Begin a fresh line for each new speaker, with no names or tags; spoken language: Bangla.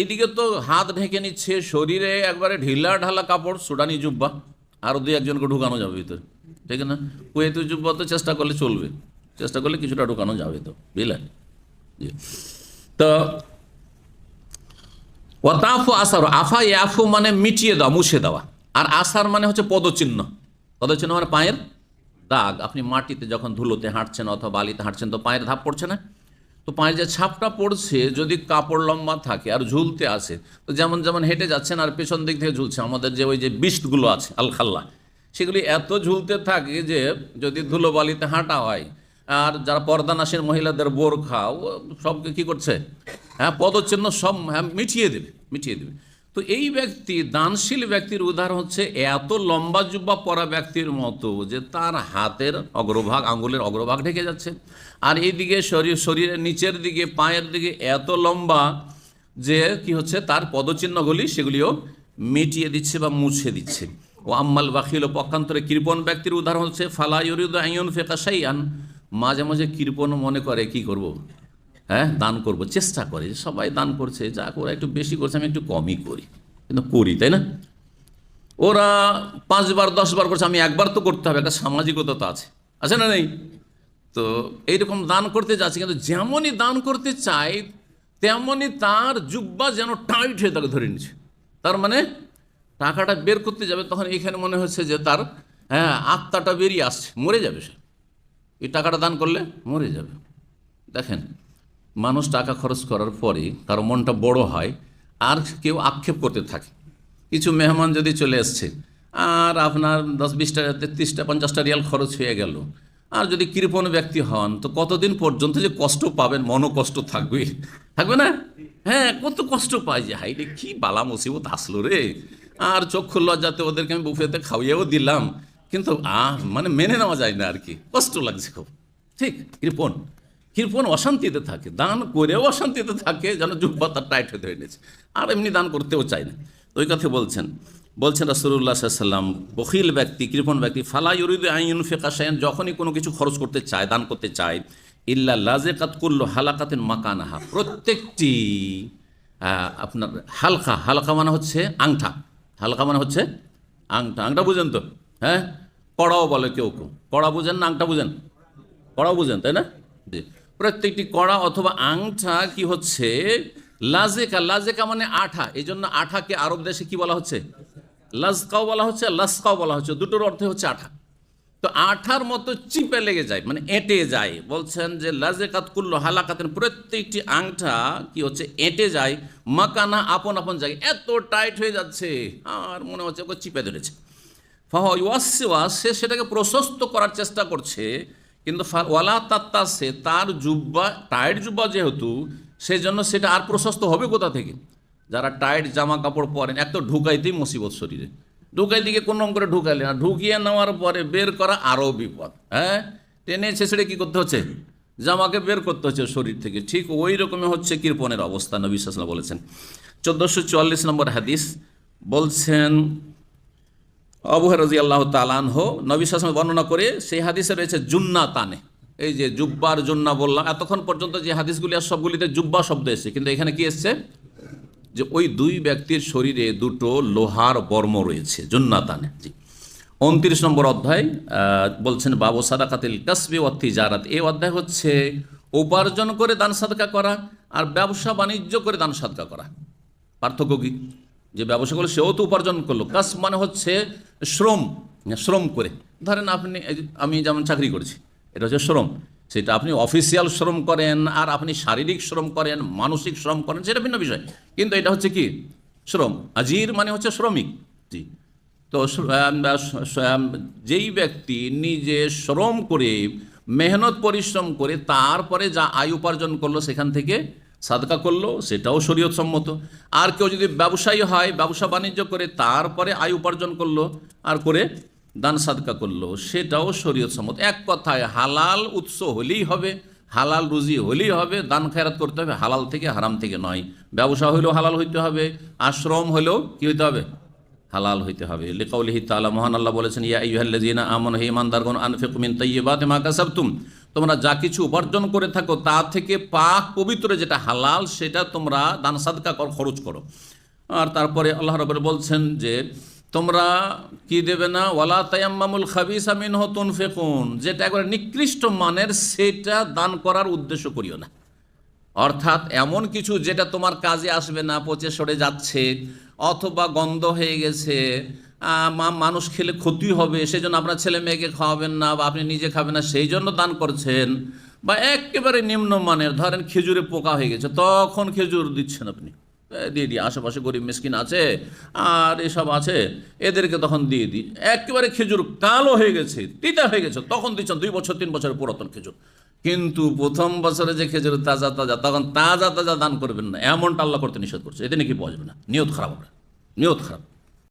এদিকে তো হাত ঢেকে নিচ্ছে, শরীরে একবারে ঢিলা ঢালা কাপড়, সুডানি জুব্বা আরও দুই একজনকে ঢুকানো যাবে ভিতরে, ঠিক না? কুয়েতু জুব্বা তো চেষ্টা করলে চলবে, চেষ্টা করলে কিছুটা ঢুকানো যাবে তো বুঝলেন তো, ওয়াতাফু আসার, আফা ইয়াফু মানে মিটিয়ে দেওয়া, মুছে দেওয়া, আর আসার মানে হচ্ছে পদচিহ্ন পদচিহ্ন মানে পায়ের দাগ, আপনি মাটিতে যখন ধুলোতে হাঁটছেন অথবা বালিতে হাঁটছেন তো পায়ের ধাপ পড়ছে না? তো পায়ের যে ছাপটা পড়ছে, যদি কাপড় লম্বা থাকে আর ঝুলতে আসে, তো যেমন যেমন হেঁটে যাচ্ছেন আর পেছন দিক থেকে ঝুলছে, আমাদের যে ওই যে বিষ্টগুলো আছে, আলখাল্লা, সেগুলি এত ঝুলতে থাকে যে যদি ধুলোবালিতে হাঁটা হয়, আর যারা পর্দানাসের মহিলাদের বোরখা, ও সবকে কী করছে? হ্যাঁ পদচিহ্ন সব হ্যাঁ মিটিয়ে দেবে মিটিয়ে দেবে। তো এই ব্যক্তি, দানশীল ব্যক্তির উদাহরণ হচ্ছে, এত লম্বা জুব্বা পরা ব্যক্তির মতো যে তার হাতের অগ্রভাগ, আঙ্গুলের অগ্রভাগ ঢেকে যাচ্ছে। আর এইদিকে শরীর, শরীরের নিচের দিকে, পায়ের দিকে এত লম্বা যে কি হচ্ছে, তার পদচিহ্নগুলি সেগুলিও মিটিয়ে দিচ্ছে বা মুছে দিচ্ছে। ও আম্মাল বাকিল, ও পক্ষান্তরে কৃপণ ব্যক্তির উদাহরণ হচ্ছে, ফালা আইন ফেকাশাইয়ান মাঝে মাঝে কৃপণ মনে করে, কি করব। হ্যাঁ দান করব, চেষ্টা করে, যে সবাই দান করছে, যা করে, একটু বেশি করছে, আমি একটু কমই করি। কিন্তু করি, তাই না? ওরা পাঁচবার, দশবার করছে, আমি একবার তো করতে হবে, একটা সামাজিকতা আছে। আছে না নেই? তো এইরকম দান করতে যাচ্ছে, কিন্তু যেমনই দান করতে চাই, তেমনই তার জুব্বা যেন টাইট হয়ে তাকে ধরে নিচ্ছে। তার মানে টাকাটা বের করতে যাবে, তখন এখানে মনে হচ্ছে যে তার হ্যাঁ আত্মাটা বেরিয়ে আসছে, মরে যাবে সে। এই টাকাটা দান করলে মরে যাবে। দেখেন মানুষ টাকা খরচ করার পরে তার মনটা বড় হয় আর কেউ আক্ষেপ করতে থাকে। কিছু মেহমান যদি চলে এসছে, আর আপনার দশ বিশটা তেত্রিশটা, পঞ্চাশটা রিয়াল খরচ হয়ে গেল, আর যদি কৃপণ ব্যক্তি হন, তো কতদিন পর্যন্ত যে কষ্ট পাবেন, মনও কষ্ট থাকবে। থাকবে না? হ্যাঁ কত কষ্ট পাই যে হাই রে, কী বালা মুসিবত আসলো রে। আর চক্ষু লজ্জাতে ওদেরকে আমি বুফেতে খাওয়াইয়েও দিলাম। কিন্তু, আহ মানে মেনে নেওয়া যায় না আর কি। কষ্ট লাগছে খুব। ঠিক, কৃপণ। কৃপণ অশান্তিতে থাকে, দান করেও অশান্তিতে থাকে, যেন জুব্বা তার টাইট হতে হয়েছে আর এমনি দান করতেও চায় না। ওই কথা বলছেন। বলছেন রাসুল্লাহ সাল্লাম বখিল ব্যক্তি কৃপণ ব্যক্তি, ফালা ইউরিদ আইন ফেকা সায়ন যখনই কোনো কিছু খরচ করতে চায়, দান করতে চায়, ইল্লা লাজে কাত করল হালাকাতেন মাকানাহা, প্রত্যেকটি আপনার হালকা হালকা মানে হচ্ছে আংটা হালকা মানে হচ্ছে আংটা আংটা বুঝেন তো? হ্যাঁ? কড়াও বলে কেউ কেউ। কড়া বুঝেন না, আংটা বুঝেন? কড়াও বুঝেন, তাই না? জি। প্রত্যেকটি কড়া অথবা আংটা কি হচ্ছে? লাজেকা লাজেকা মানে আঠা। এই জন্য আঠাকে আরব দেশে কি বলা হচ্ছে? লাজকাও বলা হচ্ছে লাসকাও বলা হচ্ছে। দুটোর অর্থে হচ্ছে আঠা। তো আঠার মতো চিপে লেগে যায় মানে এঁটে যায়। বলছেন যে, লাজেকাত কুল্লো হালাকাতের প্রত্যেকটি আংটা কি হচ্ছে? এঁটে যায়, মাকানা আপন আপন জায়গায়। এত টাইট হয়ে যাচ্ছে, আর মনে হচ্ছে ওকে চিপে ধরেছে। ফাহ ফাহওয়াসিওয়া সে সেটাকে প্রশস্ত করার চেষ্টা করছে। কিন্তু ওয়ালা তাত্তা সে তার জুব্বা টাইট জুব্বা যেহেতু সেই জন্য সেটা আর প্রশস্ত হবে কোথা থেকে? যারা টাইট জামা কাপড় পরেন, এক তো ঢুকাইতেই মুসিবত শরীরে। ঢুকাই দিকে কোনো করে ঢুকাইলে না ঢুকিয়ে নেওয়ার পরে বের করা আরও বিপদ হ্যাঁ? টেনে ছেঁচড়ে কী করতে হচ্ছে? জামাকে বের করতে হচ্ছে শরীর থেকে। ঠিক ওই রকমই হচ্ছে কৃপণের অবস্থা, নবী সাল্লাম বলেছেন। চোদ্দোশো চুয়াল্লিশ নম্বর হাদিস বলছেন অবহে রাজি আল্লাহ তালানহ নবী শাসন বর্ণনা করে সেই হাদিসে রয়েছে জুন্না তানে। এই যে জুব্বার, জুন্না বললাম, এতক্ষণ পর্যন্ত যে হাদিসগুলি আর সবগুলিতে জুব্বা শব্দ এসেছে, কিন্তু এখানে কি এসছে? যে ওই দুই ব্যক্তির শরীরে দুটো লোহার বর্ম রয়েছে, জুন্না তানে, জি। উনত্রিশ নম্বর অধ্যায় বলছেন, বাবু সাদাকাতিল কাসবি ও জারাত এই অধ্যায় হচ্ছে উপার্জন করে দান সাদকা করা আর ব্যবসা বাণিজ্য করে দান সাদকা করা। পার্থক্য কি? যে ব্যবসা করল, সেও তো উপার্জন করল। কাজ মানে হচ্ছে শ্রম শ্রম করে। ধরেন আপনি আমি যেমন চাকরি করেছি, এটা হচ্ছে শ্রম। সেটা আপনি অফিসিয়াল শ্রম করেন, আর আপনি শারীরিক শ্রম করেন, মানসিক শ্রম করেন, সেটা ভিন্ন বিষয়। কিন্তু এটা হচ্ছে কি? শ্রম। আজির মানে হচ্ছে শ্রমিক। জি। তো যেই ব্যক্তি নিজে শ্রম করে, মেহনত, পরিশ্রম করে, তারপরে যা আয় উপার্জন করল, সেখান থেকে সাদকা করল, সেটাও শরীয়ত সম্মত আর কেউ যদি ব্যবসায়ী হয়, ব্যবসা বাণিজ্য করে, তারপরে আয় উপার্জন করল, আর করে দান সাদকা করল, সেটাও শরীয়ত সম্মত এক কথায়, হালাল উৎস হলেই হবে, হালাল রুজি হলেই হবে, দান খেরাত করতে হবে, হালাল থেকে হারাম থেকে নয়। ব্যবসা হলেও হালাল হইতে হবে, আশ্রম হলেও কী হইতে হবে? হালাল হইতে হবে। লিকাউলিহি তালা মহান আল্লাহ বলেছেন, ইয়া আইয়ুহাল্লাযীনা আমানু, হে ঈমানদারগণ, আনফিকু মিন তাইয়্যিবাতি মা কাসাবতুম। তোমরা যা কিছু উপার্জন করে থাকো, তা থেকে পাক পবিত্র যেটা হালাল, সেটা তোমরা দান সাদকা কর, খরচ করো। আর তারপরে আল্লাহ রবের বলছেন যে, তোমরা কি দেবে না? ওয়ালা তায়াম্মামুল খাবিস আমিন হতুন ফেকুন যেটা একবারে নিকৃষ্ট মানের, সেটা দান করার উদ্দেশ্য করিও না। অর্থাৎ এমন কিছু যেটা তোমার কাজে আসবে না, পচে সরে যাচ্ছে, অথবা গন্ধ হয়ে গেছে মানুষ খেলে ক্ষতি হবে সেই জন্য আপনার ছেলে মেয়েকে খাওয়াবেন না বা আপনি নিজে খাবেন না, সেই জন্য দান করছেন, বা একেবারে নিম্নমানের, ধরেন খেজুরে পোকা হয়ে গেছে, তখন খেজুর দিচ্ছেন আপনি। দিয়ে দিই, আশেপাশে গরিব মিসকিন আছে, আর এসব আছে, এদেরকে তখন দিয়ে দিই। একেবারে খেজুর কালো হয়ে গেছে, তিতা হয়ে গেছে, তখন দিচ্ছেন দুই বছর, তিন বছরের পুরাতন খেজুর। কিন্তু প্রথম বছরে যে খেজুর তাজা তাজা, তখন তাজা তাজা দান করবেন না। এমনটা আল্লাহ করতে নিষেধ করছে। এতে নাকি বসবে না। নিয়ত খারাপ হবে। নিয়ত খারাপ।